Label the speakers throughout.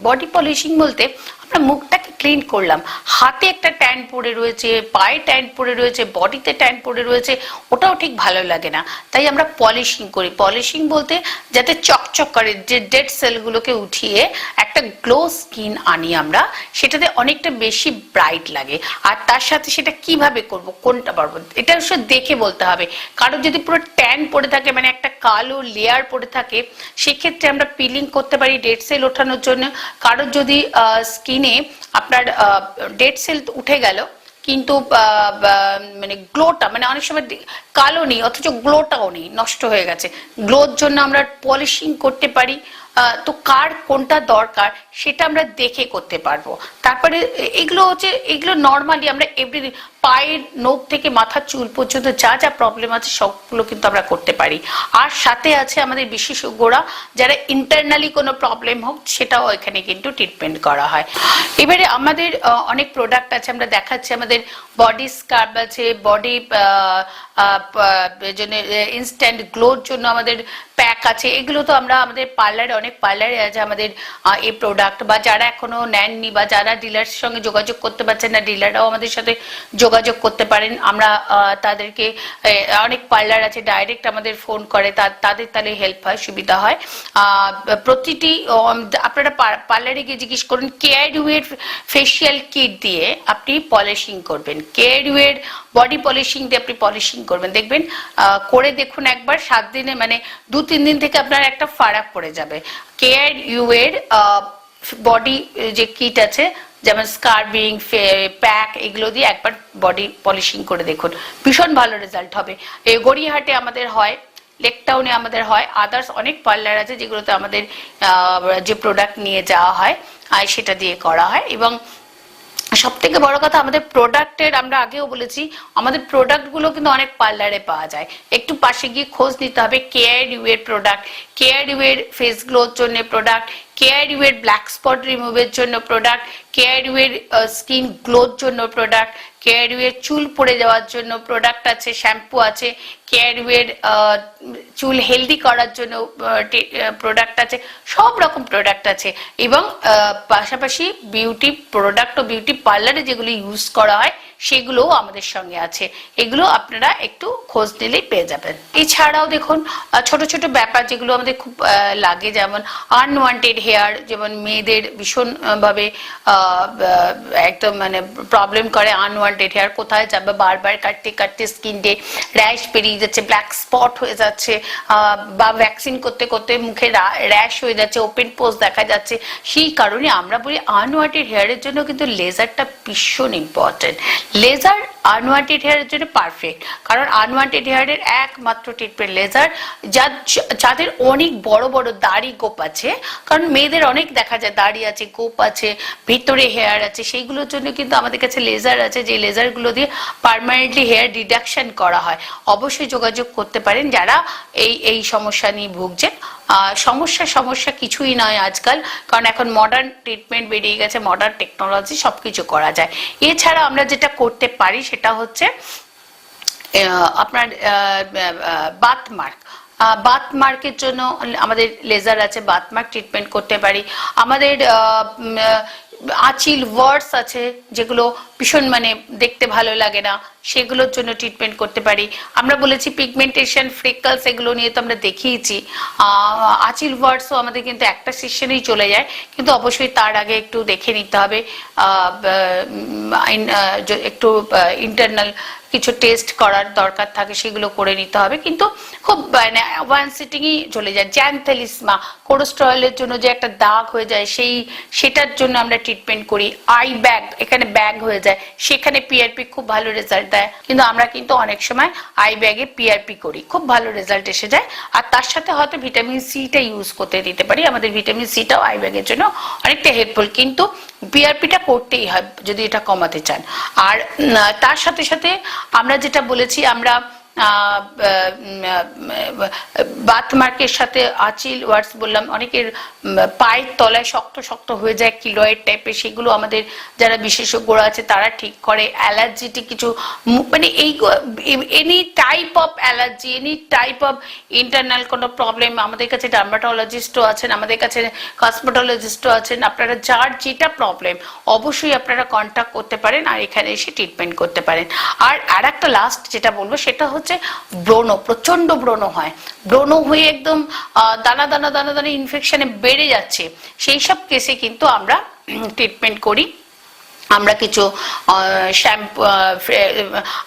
Speaker 1: Body polishing বলতে আমরা মুখটাকে ক্লিন করলাম। হাতে একটা ট্যান পড়ে রয়েছে, পায়ে ট্যান পড়ে রয়েছে বডিতে ট্যান পড়ে রয়েছে, ওটাও ঠিক ভালো লাগে না। তাই আমরা পলিশিং করি। পলিশিং বলতে যাতে চকচক করে, যে ডেড সেলগুলোকে উঠিয়ে একটা গ্লো স্কিন আনি আমরা, সেটাতে অনেকটা বেশি ব্রাইট লাগে। আর তার সাথে সেটা কীভাবে করব, কোনটা পারব, এটা অবশ্য দেখে বলতে হবে। কারোর যদি পুরো ট্যান পড়ে থাকে মানে একটা কালো লেয়ার পড়ে থাকে, সেক্ষেত্রে আমরা পিলিং করতে পারি ডেড সেল ওঠানোর জন্য। কারোর যদি স্কিনে আপনার ডেড সেল উঠে গেল, কিন্তু মানে গ্লোটা মানে অনেক সময় কালো নেই, অথচ গ্লোটাও নেই, নষ্ট হয়ে গেছে। গ্লোর জন্য আমরা পলিশিং করতে পারি তো কার কোনটা দরকার সেটা আমরা দেখে করতে পারব। তারপরে এগুলো হচ্ছে, এগুলো নর্মালি আমরা এভরিদিন পায়ের নোখ থেকে মাথার চুল পর্যন্ত যা যা প্রবলেম আছে সবগুলো কিন্তু আমরা করতে পারি। আর সাথে আছে আমাদের বিশেষজ্ঞরা যারা ইন্টারনালি কোনো প্রবলেম হোক সেটাও এখানে কিন্তু ট্রিটমেন্ট করা হয়। এবারে আমাদের অনেক প্রোডাক্ট আছে, আমরা দেখাচ্ছি আমাদের বডি স্কার্ব আছে বডি ইনস্ট্যান্ট গ্লোর জন্য আমাদের প্যাক আছে। এগুলো তো আমরা আমাদের পার্লারে অনেক পার্লারে আছে আমাদের এই প্রোডাক্ট বা যারা এখনও নেননি বা যারা ডিলারের সঙ্গে যোগাযোগ করতে পারছেন না ডিলাররাও আমাদের সাথে যোগাযোগ করতে পারেন। আমরা তাদেরকে অনেক পার্লার আছে ডাইরেক্ট আমাদের ফোন করে তাদের তাহলে হেল্প হয়, সুবিধা হয়। প্রতিটি আপনারা পার্লারে গিয়ে জিজ্ঞেস করুন কেয়ার এর ফেসিয়াল কিট দিয়ে আপনি পলিশিং করবেন। কেয়ার এর বডি পলিশিং দিয়ে আপনি পলিশিং করবেন। দেখবেন করে দেখুন একবার, সাত দিনে মানে দু, তিন দিন থেকে আপনার একটা ফারাক পড়ে যাবে। কেয়ার এর বডি যে কিট আছে যেমন স্কার্বিং প্যাক এগুলো দিয়ে একবার বডি পলিশিং করে দেখুন। ভীষণ ভালো রেজাল্ট হবে। এই গড়িয়াহাটে আমাদের হয় লেকটাউনে আমাদের হয় আদার্স অনেক পার্লার আছে যেগুলোতে আমাদের যে প্রোডাক্ট নিয়ে যাওয়া হয় সেটা দিয়ে করা হয় এবং সব থেকে বড় কথা আমাদের প্রোডাক্টের আমরা আগেও বলেছি, আমাদের প্রোডাক্টগুলো কিন্তু অনেক পার্লারে পাওয়া যায়। একটু পাশে গিয়ে খোঁজ নিতে হবে কেয়ার ইউ এর প্রোডাক্ট কেয়ার ইউ এর ফেস গ্লোর জন্য প্রোডাক্ট কেয়ার ইউ এর ব্ল্যাক স্পট রিমুভের জন্য প্রোডাক্ট কেয়ার ইউ স্কিন গ্লোর জন্য প্রোডাক্ট কেয়ার ইউ চুল পড়ে যাওয়ার জন্য প্রোডাক্ট আছে শ্যাম্পু আছে কেয়ার ইউ চুল হেলদি করার জন্য প্রোডাক্ট আছে, সব রকম প্রোডাক্ট আছে। এবং পাশাপাশি বিউটি প্রোডাক্ট ও বিউটি পার্লারে যেগুলো ইউজ করা হয় সেগুলোও আমাদের সঙ্গে আছে। এগুলো আপনারা একটু খোঁজ নিলেই পেয়ে যাবেন। এছাড়াও দেখুন ছোট ছোট ব্যাপার যেগুলো আমাদের খুব লাগে যেমন আনওয়ান্টেড হেয়ার যেমন মেয়েদের ভীষণ আহ, ভাবে আহ, আহ, একদম মানে প্রবলেম করে আনওয়ান্টেড হেয়ার কোথায় যাবে বারবার কাটতে কাটতে স্কিন ডে র্যাশ বেরিয়ে যাচ্ছে ব্ল্যাক স্পট হয়ে যাচ্ছে বা ভ্যাকসিন করতে করতে মুখে র্যাশ হয়ে যাচ্ছে ওপেন পোজ দেখা যাচ্ছে। সেই কারণে আমরা বলি আনওয়ান্টেড হেয়ারের জন্য কিন্তু লেজারটা ভীষণ ইম্পর্টেন্ট লেজার আনওয়ান্টেড হেয়ারের জন্য পারফেক্ট কারণ আনওয়ান্টেড হেয়ারের একমাত্র ট্রিটমেন্ট লেজার যাদের অনেক বড় বড় দাড়ি গোপ আছে, কারণ মেয়েদের অনেক দেখা যায়, দাড়ি আছে, গোপ আছে, ভিতরে হেয়ার আছে, সেইগুলোর জন্য কিন্তু আমাদের কাছে লেজার আছে যে লেজারগুলো দিয়ে পার্মানেন্টলি হেয়ার ডিডাকশন করা হয়। অবশ্যই যোগাযোগ করতে পারেন যারা এই এই সমস্যা নিয়ে ভুগছেন। সমস্যা সমস্যা কিছুই নয় আজকাল, কারণ এখন মডার্ন ট্রিটমেন্ট বেরিয়ে গেছে মডার্ন টেকনোলজি সবকিছু করা যায়। এছাড়া আমরা যেটা করতে পারি সেটা হচ্ছে আহ, আপনার বাত মার্ক। বাত মার্কের জন্য আমাদের লেজার আছে বাত মার্ক ট্রিটমেন্ট করতে পারি। আমাদের আঁচিল ওয়ার্ডস আছে যেগুলো ভীষণ মানে দেখতে ভালো লাগে না। সেগুলোর জন্য ট্রিটমেন্ট করতে পারি। আমরা বলেছি পিগমেন্টেশন ফ্রিকলস এগুলো নিয়ে তো আমরা দেখিয়েছি। আচিল ওয়ার্ডসও আমাদের কিন্তু একটা সেশনেই চলে যায়। কিন্তু অবশ্যই তার আগে একটু দেখে নিতে হবে। একটু ইন্টারনাল কিছু টেস্ট করার দরকার থাকে সেগুলো করে নিতে হবে। কিন্তু খুব মানে ওয়ান সিটিংই চলে যায়। জ্যানথেলিসমা কোলেস্টেরলের জন্য যে একটা দাগ হয়ে যায়, সেই, সেটার জন্য আমরা ট্রিটমেন্ট করি। আই ব্যাগ এখানে ব্যাগ হয়ে যায়। সেখানে পিআরপি খুব ভালো রেজাল্ট দেয়। কিন্তু আমরা কিন্তু অনেক সময় আই ব্যাগে পিআরপি করি। খুব ভালো রেজাল্ট এসে যায়। আর তার সাথে হয়তো ভিটামিন সিটা ইউজ করতে দিতে পারি। আমাদের ভিটামিন সিটাও আই ব্যাগের জন্য অনেকটা হেল্পফুল কিন্তু বিআরপিটা করতেই হয়, যদি এটা কমাতে চান। আর তার সাথে সাথে আমরা যেটা বলেছি, আমরা বাথমার্কের সাথে আচিল ওয়ার্ডস বললাম, অনেকের পায়ের তলায় শক্ত শক্ত হয়ে যায়, কিলয়েড টাইপের, সেগুলো আমাদের যারা বিশেষজ্ঞরা আছে, তারা ঠিক করে। অ্যালার্জিটি কিছু মানে এই any type of allergy any type of internal কোনো প্রবলেম আমাদের কাছে ডার্মাটোলজিস্টও আছেন, আমাদের কাছে কসমেটোলজিস্টও আছেন, আপনারা যার যেটা প্রবলেম অবশ্যই আপনারা কন্ট্যাক্ট করতে পারেন আর এখানে এসে ট্রিটমেন্ট করতে পারেন। আর আর একটা লাস্ট যেটা বলব, সেটা হচ্ছে ব্রণ প্রচণ্ড ব্রণ হয়। ব্রণ হয়ে একদম দানা দানা দানা দানা ইনফেকশনে বেড়ে যাচ্ছে। সেই সব কেসে কিন্তু আমরা ট্রিটমেন্ট করি। আমরা কিছু শ্যাম্পু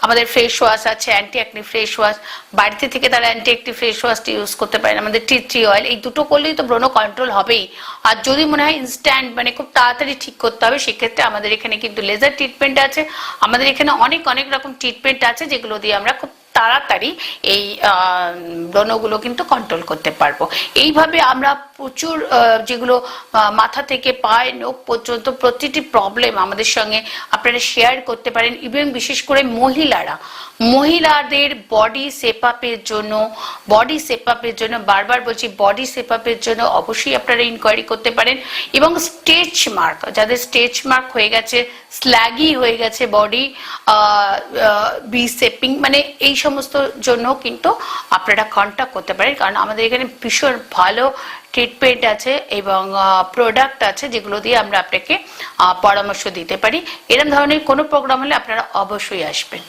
Speaker 1: আমাদের ফ্রেশ ওয়াশ আছে অ্যান্টি অ্যাকনি ফ্রেশ ওয়াশ বাড়িতে থেকে তারা অ্যান্টি অ্যাকনি ফ্রেশ ওয়াশটি ইউজ করতে পারেন। আমাদের টি ট্রি অয়েল এই দুটো করলেই তো ব্রণ কন্ট্রোল হবেই। আর যদি মনে হয় ইনস্ট্যান্ট মানে খুব তাড়াতাড়ি ঠিক করতে হবে, সেক্ষেত্রে আমাদের এখানে কিন্তু লেজার ট্রিটমেন্ট আছে। আমাদের এখানে অনেক অনেক রকম ট্রিটমেন্ট আছে, যেগুলো দিয়ে আমরা খুব তাড়াতাড়ি এই ব্রণগুলো কিন্তু কন্ট্রোল করতে পারব। এইভাবে আমরা প্রচুর যেগুলো মাথা থেকে পায়, নখ পর্যন্ত প্রতিটি প্রবলেম আমাদের সঙ্গে আপনারা শেয়ার করতে পারেন ইভেন বিশেষ করে মহিলারা। মহিলাদের বডি সেপ আপের জন্য বডি সেপ আপের জন্য, বারবার বলছি বডি সেপ আপের জন্য অবশ্যই আপনারা ইনকোয়ারি করতে পারেন এবং স্টেচ মার্ক যাদের স্টেচ মার্ক হয়ে গেছে স্ল্যাগি হয়ে গেছে বডি বি সেপিং মানে এই সমস্ত জন্য কিন্তু আপনারা কন্ট্যাক্ট করতে পারেন। কারণ আমাদের এখানে ভীষণ ভালো ট্রিটমেন্ট আছে এবং প্রোডাক্ট আছে যেগুলো দিয়ে আমরা আপনাকে পরামর্শ দিতে পারি। এরম ধরনের কোনো প্রোগ্রাম হলে আপনারা অবশ্যই আসবেন।